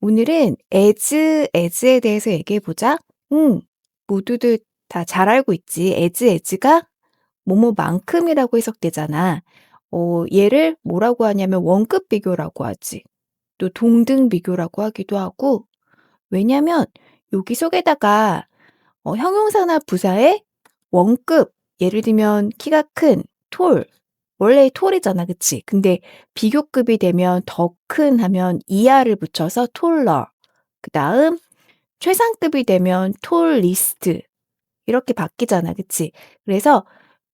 오늘은 as, as에 대해서 얘기해 보자. 응, 모두들 다 잘 알고 있지. as, as가 뭐뭐만큼이라고 해석되잖아. 어, 얘를 뭐라고 하냐면 원급 비교라고 하지. 또 동등 비교라고 하기도 하고. 왜냐면 여기 속에다가 어, 형용사나 부사의 원급, 예를 들면 키가 큰 톨, 원래 톨이잖아, 그치? 근데 비교급이 되면 더 큰 하면 이하를 붙여서 톨러. 그 다음 최상급이 되면 톨 리스트. 이렇게 바뀌잖아, 그치? 그래서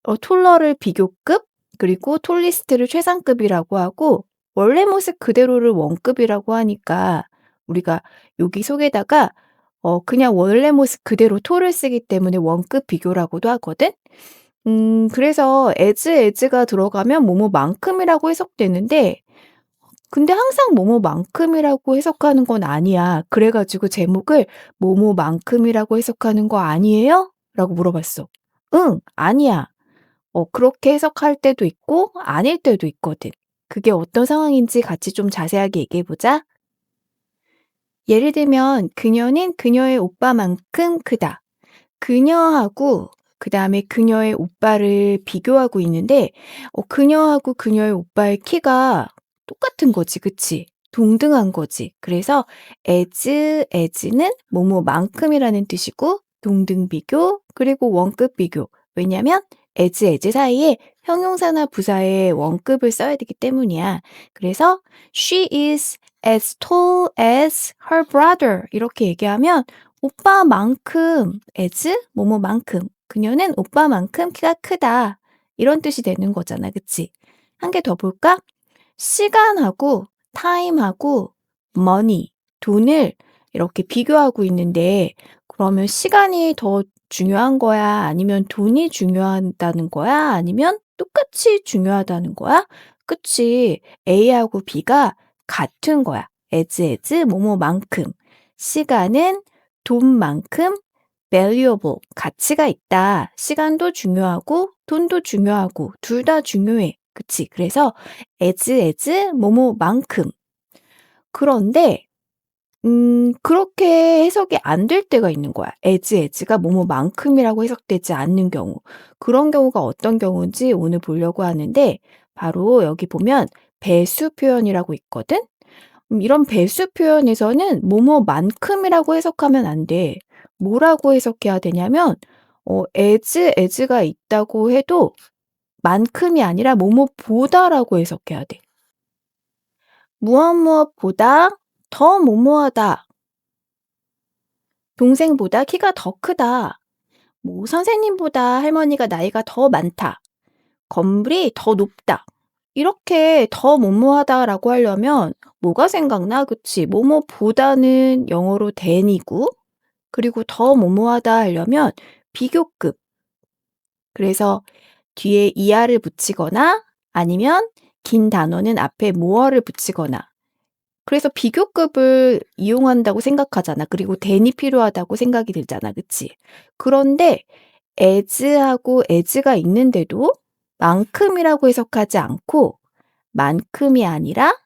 어, 톨러를 비교급, 그리고 톨 리스트를 최상급이라고 하고 원래 모습 그대로를 원급이라고 하니까 우리가 여기 속에다가 어, 그냥 원래 모습 그대로 톨을 쓰기 때문에 원급 비교라고도 하거든? 음, 그래서 as, as가 들어가면 뭐뭐만큼이라고 해석되는데, 근데 항상 뭐뭐만큼이라고 해석하는 건 아니야. 그래 가지고 제목을 뭐뭐만큼이라고 해석하는 거 아니에요? 라고 물어봤어. 응, 아니야. 어, 그렇게 해석할 때도 있고, 아닐 때도 있거든. 그게 어떤 상황인지 같이 좀 자세하게 얘기해 보자. 예를 들면, 그녀는 그녀의 오빠만큼 크다. 그녀하고 그 다음에 그녀의 오빠를 비교하고 있는데, 어, 그녀하고 그녀의 오빠의 키가 똑같은 거지, 그치? 동등한 거지. 그래서 as, as는 뭐뭐만큼이라는 뜻이고, 동등 비교, 그리고 원급 비교. 왜냐면 as, as 사이에 형용사나 부사의 원급을 써야 되기 때문이야. 그래서 she is as tall as her brother 이렇게 얘기하면 오빠만큼 as 뭐뭐만큼 그녀는 오빠만큼 키가 크다. 이런 뜻이 되는 거잖아. 그치? 한 개 더 볼까? 시간하고 time하고 money, 돈을 이렇게 비교하고 있는데 그러면 시간이 더 중요한 거야? 아니면 돈이 중요하다는 거야? 아니면 똑같이 중요하다는 거야? 그치. A하고 B가 같은 거야. as, 뭐뭐만큼. 시간은 돈만큼 valuable, 가치가 있다. 시간도 중요하고 돈도 중요하고 둘 다 중요해. 그치? 그래서 as, as, 뭐뭐만큼. 그런데 음, 그렇게 해석이 안 될 때가 있는 거야. as, as가 뭐뭐만큼이라고 해석되지 않는 경우. 그런 경우가 어떤 경우인지 오늘 보려고 하는데 바로 여기 보면 배수 표현이라고 있거든? 음, 이런 배수 표현에서는 뭐뭐만큼이라고 해석하면 안 돼. 뭐라고 해석해야 되냐면 어 as, as가 있다고 해도 만큼이 아니라 뭐뭐보다라고 해석해야 돼. 무엇 무엇보다 더 뭐뭐하다. 동생보다 키가 더 크다. 뭐 선생님보다 할머니가 나이가 더 많다. 건물이 더 높다. 이렇게 더 뭐뭐하다라고 하려면 뭐가 생각나? 그치? 뭐뭐보다는 영어로 than이고 그리고 더 뭐뭐하다 하려면 비교급. 그래서 뒤에 이하를 붙이거나 아니면 긴 단어는 앞에 more를 붙이거나 그래서 비교급을 이용한다고 생각하잖아. 그리고 than이 필요하다고 생각이 들잖아. 그치? 그런데 as하고 as가 있는데도 만큼이라고 해석하지 않고 만큼이 아니라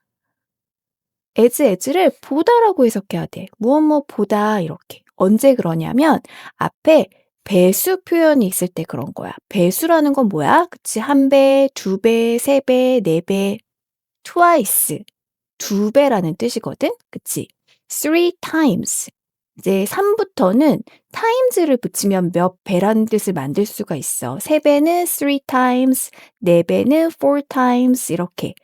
as, as를 보다라고 해석해야 돼. 무엇 무엇 보다 이렇게. 언제 그러냐면 앞에 배수 표현이 있을 때 그런 거야. 배수라는 건 뭐야? 그치? 한 배, 두 배, 세 배, 네 배, twice. 두 배라는 뜻이거든? 그치? three times. 이제 3부터는 times를 붙이면 몇 배라는 뜻을 만들 수가 있어. 세 배는 three times, 네 배는 four times 이렇게.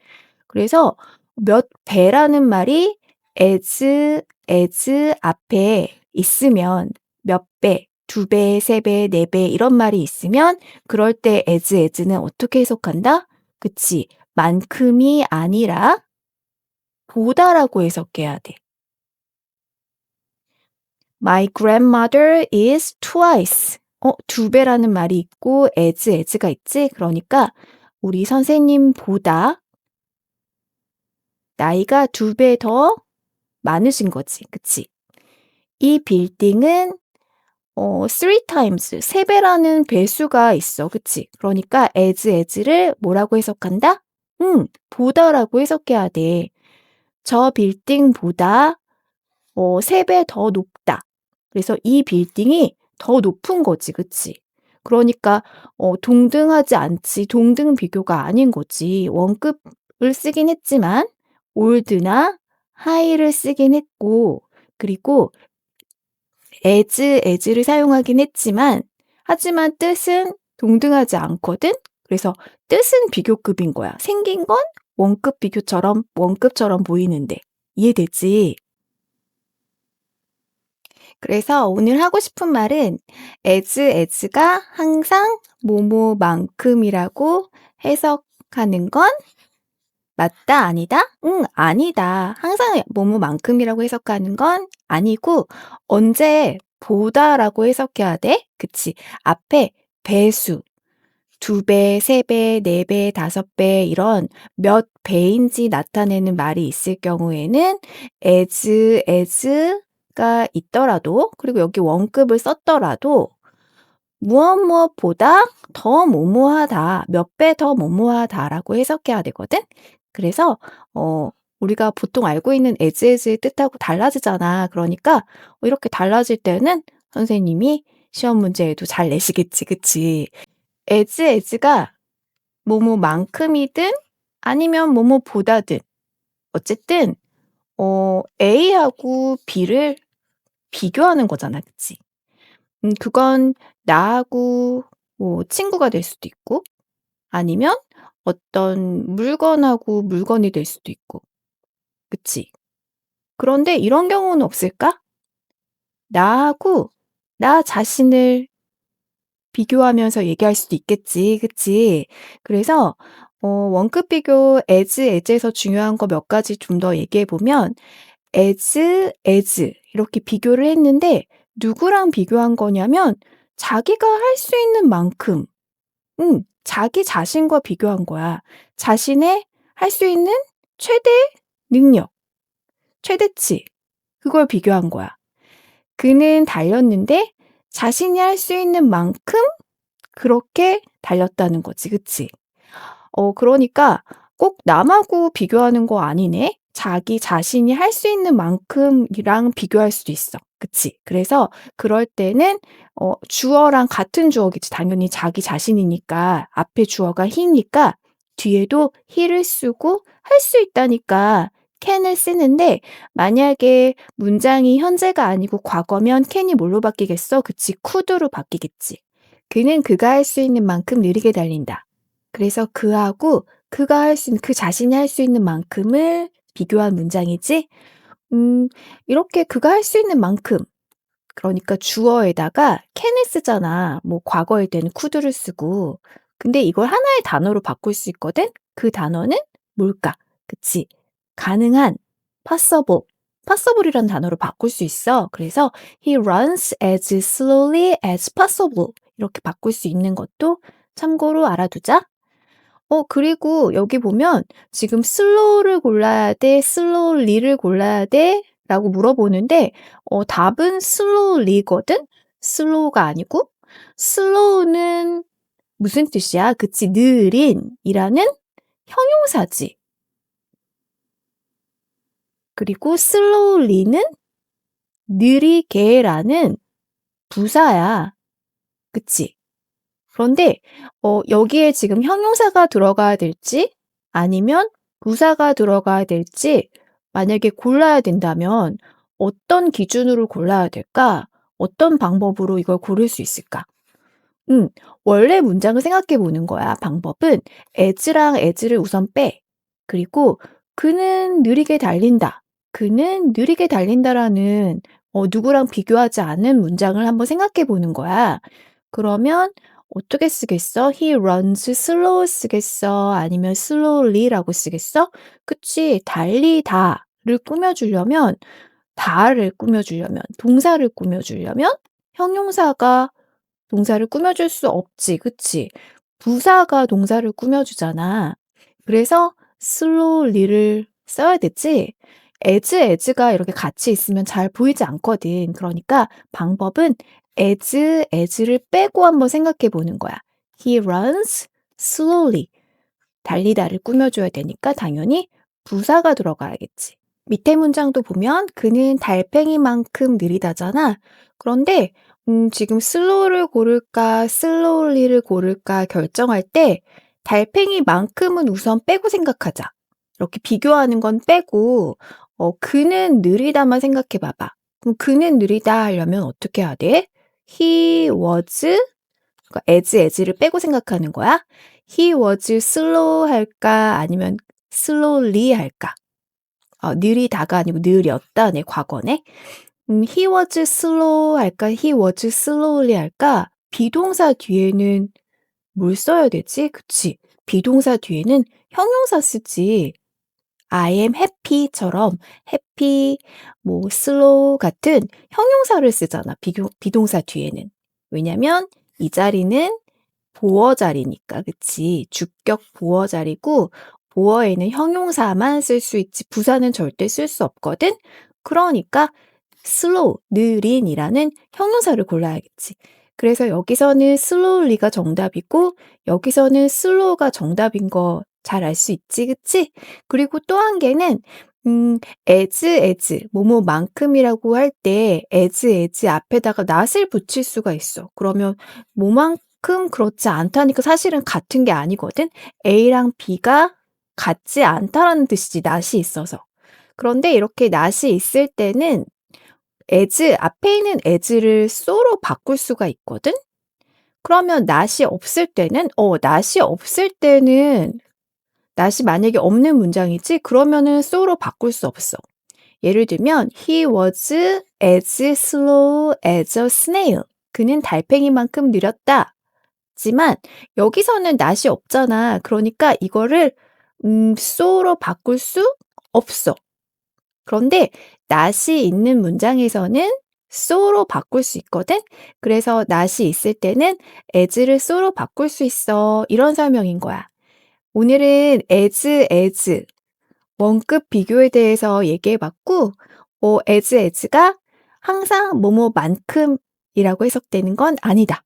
그래서 몇 배라는 말이 as, as 앞에 있으면 몇 배, 두 배, 세 배, 네 배 이런 말이 있으면 그럴 때 as, as는 어떻게 해석한다? 그치. 만큼이 아니라 보다라고 해석해야 돼. My grandmother is twice. 어, 두 배라는 말이 있고 as, as가 있지? 그러니까 우리 선생님보다 나이가 두 배 더 많으신 거지. 그치? 이 빌딩은 어, three times, 세 배라는 배수가 있어. 그치? 그러니까 as, as를 뭐라고 해석한다? 응, 보다라고 해석해야 돼. 저 빌딩보다 어3배더 높다. 그래서 이 빌딩이 더 높은 거지. 그치? 그러니까 어 동등하지 않지. 동등 비교가 아닌 거지. 원급을 쓰긴 했지만 old나 high를 쓰긴 했고 그리고 as, as를 사용하긴 했지만 하지만 뜻은 동등하지 않거든. 그래서 뜻은 비교급인 거야. 생긴 건 원급 비교처럼 원급처럼 보이는데. 이해되지? 그래서 오늘 하고 싶은 말은 as, as가 항상 뭐뭐만큼이라고 해석하는 건 맞다, 아니다? 응, 아니다. 항상 뭐뭐만큼이라고 해석하는 건 아니고 언제 보다라고 해석해야 돼? 그치? 앞에 배수, 두 배, 세 배, 네 배, 다섯 배 이런 몇 배인지 나타내는 말이 있을 경우에는 as, as가 있더라도 그리고 여기 원급을 썼더라도 무엇 무엇보다 더 뭐뭐하다, 몇 배더 뭐뭐하다라고 해석해야 되거든. 그래서 어 우리가 보통 알고 있는 as의 뜻하고 달라지잖아. 그러니까 어 이렇게 달라질 때는 선생님이 시험 문제에도 잘 내시겠지. 그치? as가 뭐뭐만큼이든 아니면 뭐뭐보다든 어쨌든 어 A하고 B를 비교하는 거잖아. 그치? 음 그건 나하고 뭐 친구가 될 수도 있고 아니면 어떤 물건하고 물건이 될 수도 있고. 그치? 그런데 이런 경우는 없을까? 나하고 나 자신을 비교하면서 얘기할 수도 있겠지. 그치? 그래서 어 원급 비교 as, as에서 중요한 거 몇 가지 좀 더 얘기해 보면 as, as 이렇게 비교를 했는데 누구랑 비교한 거냐면 자기가 할 수 있는 만큼 응, 자기 자신과 비교한 거야. 자신의 할 수 있는 최대 능력, 최대치 그걸 비교한 거야. 그는 달렸는데 자신이 할 수 있는 만큼 그렇게 달렸다는 거지. 그치? 어 그러니까 꼭 남하고 비교하는 거 아니네. 자기 자신이 할 수 있는 만큼이랑 비교할 수도 있어. 그치? 그래서 그럴 때는 어 주어랑 같은 주어겠지. 당연히 자기 자신이니까 앞에 주어가 he니까 뒤에도 he를 쓰고 할 수 있다니까 can을 쓰는데 만약에 문장이 현재가 아니고 과거면 can이 뭘로 바뀌겠어? 그치? could로 바뀌겠지. 그는 그가 할 수 있는 만큼 느리게 달린다. 그래서 그하고 그가 할 수 있는 그 자신이 할 수 있는 만큼을 비교한 문장이지. 음 이렇게 그가 할 수 있는 만큼 그러니까 주어에다가 can을 쓰잖아. 뭐 과거일 때는 could를 쓰고. 근데 이걸 하나의 단어로 바꿀 수 있거든. 그 단어는 뭘까? 그치? 가능한 possible. possible이라는 단어로 바꿀 수 있어. 그래서 he runs as slowly as possible. 이렇게 바꿀 수 있는 것도 참고로 알아두자. 어 그리고 여기 보면 지금 slow를 골라야 돼, slowly를 골라야 돼? 라고 물어보는데 어 답은 slowly거든. slow가 아니고 slow는 무슨 뜻이야? 그치? 느린 이라는 형용사지. 그리고 slowly는 느리게라는 부사야. 그치? 그런데 어 여기에 지금 형용사가 들어가야 될지 아니면 부사가 들어가야 될지 만약에 골라야 된다면 어떤 기준으로 골라야 될까? 어떤 방법으로 이걸 고를 수 있을까? 음, 원래 문장을 생각해 보는 거야. 방법은 as랑 as를 우선 빼. 그리고 그는 느리게 달린다. 그는 느리게 달린다라는 어 누구랑 비교하지 않은 문장을 한번 생각해 보는 거야. 그러면 어떻게 쓰겠어? He runs slow 쓰겠어? 아니면 slowly라고 쓰겠어? 그치? 달리다를 꾸며주려면 다를 꾸며주려면 동사를 꾸며주려면 형용사가 동사를 꾸며줄 수 없지. 그치? 부사가 동사를 꾸며주잖아. 그래서 slowly를 써야 되지? as, as가 이렇게 같이 있으면 잘 보이지 않거든. 그러니까 방법은 as, as를 빼고 한번 생각해 보는 거야. He runs slowly. 달리다를 꾸며줘야 되니까 당연히 부사가 들어가야겠지. 밑에 문장도 보면 그는 달팽이만큼 느리다잖아. 그런데 음, 지금 slow를 고를까, slowly를 고를까 결정할 때 달팽이만큼은 우선 빼고 생각하자. 이렇게 비교하는 건 빼고 어, 그는 느리다만 생각해 봐봐. 그럼 그는 느리다 하려면 어떻게 해야 돼? He was 그러니까 as as를 빼고 생각하는 거야. He was slow 할까 아니면 slowly 할까? 어, 느리다가 아니고 느렸다 내 과거네. 음, he was slow 할까? he was slowly 할까? 비동사 뒤에는 뭘 써야 되지? 그치? 비동사 뒤에는 형용사 쓰지. I am happy처럼 happy, 뭐 slow 같은 형용사를 쓰잖아. 비교, 비동사 뒤에는. 왜냐면 이 자리는 보어 자리니까, 그치? 주격 보어 자리고 보어에는 형용사만 쓸 수 있지 부사는 절대 쓸 수 없거든. 그러니까 slow, 느린이라는 형용사를 골라야겠지. 그래서 여기서는 slowly가 정답이고 여기서는 slow가 정답인 거 잘 알 수 있지, 그치? 그리고 또 한 개는 음, as, as, 뭐뭐만큼이라고 할 때 as, as 앞에다가 not을 붙일 수가 있어. 그러면 뭐만큼 그렇지 않다니까 사실은 같은 게 아니거든. A랑 B가 같지 않다라는 뜻이지, not이 있어서. 그런데 이렇게 not이 있을 때는 as, 앞에 있는 as를 so로 바꿀 수가 있거든? 그러면 not이 없을 때는, 어, not이 없을 때는 not이 만약에 없는 문장이지, 그러면은 so로 바꿀 수 없어. 예를 들면, he was as slow as a snail. 그는 달팽이만큼 느렸다. 지만 여기서는 not이 없잖아. 그러니까 이거를 음, so로 바꿀 수 없어. 그런데 not이 있는 문장에서는 so로 바꿀 수 있거든? 그래서 not이 있을 때는 as를 so로 바꿀 수 있어. 이런 설명인 거야. 오늘은 as, as, 원급 비교에 대해서 얘기해 봤고, 어, as, as가 항상 뭐뭐만큼이라고 해석되는 건 아니다.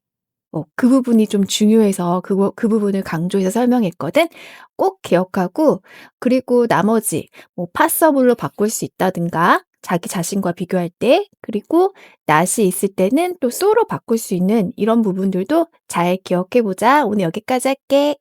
어, 그 부분이 좀 중요해서 그, 그 부분을 강조해서 설명했거든. 꼭 기억하고 그리고 나머지 뭐 possible로 바꿀 수 있다든가 자기 자신과 비교할 때 그리고 not이 있을 때는 또 so로 바꿀 수 있는 이런 부분들도 잘 기억해 보자. 오늘 여기까지 할게.